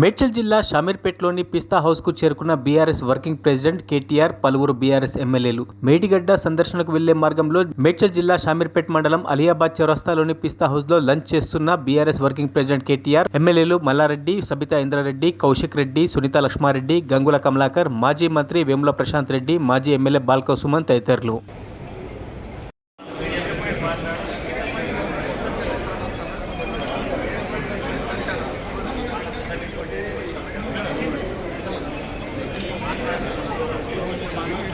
మేడ్చల్ జిల్లా షామీర్పేట్లోని పిస్తా హౌస్కు చేరుకున్న BRS working president KTR పలువురు బీఆర్ఎస్ ఎమ్మెల్యేలు. మేడిగడ్డ సందర్శనకు వెళ్ళే మార్గంలో మేడ్చల్ జిల్లా షామీర్పేట్ మండలం అలియాబాద్ చౌరస్తాలోని పిస్తా హౌస్లో లంచ్ చేస్తున్న బీఆర్ఎస్ వర్కింగ్ ప్రెసిడెంట్ కేటీఆర్ ఎమ్మెల్యేలు మల్లారెడ్డి సబితా ఇంద్రారెడ్డి కౌశిక్ రెడ్డి సునీత లక్ష్మారెడ్డి గంగుల కమలాకర్ మాజీ మంత్రి వేముల ప్రశాంత్ రెడ్డి మాజీ ఎమ్మెల్యే బాల్క సుమన్ తదితరులు.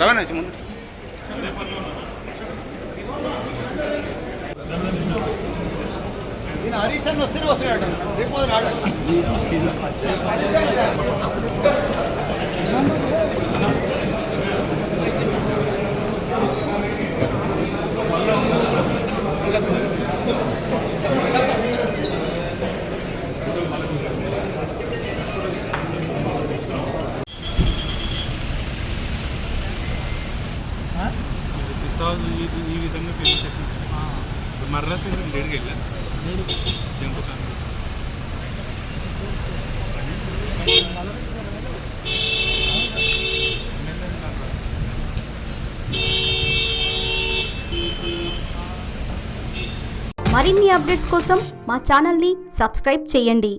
రవణ ముందు. అన్న వస్తేనే వస్తున్నాడు లేకపోతే రాడు పిస్తాలు ఈ విధంగా ఫేమస్ అయిపోయింది మర్రాసి లేడికి వెళ్ళా జంపుతాను మరిన్ని అప్డేట్స్ కోసం మా ఛానల్ని సబ్స్క్రైబ్ చేయండి.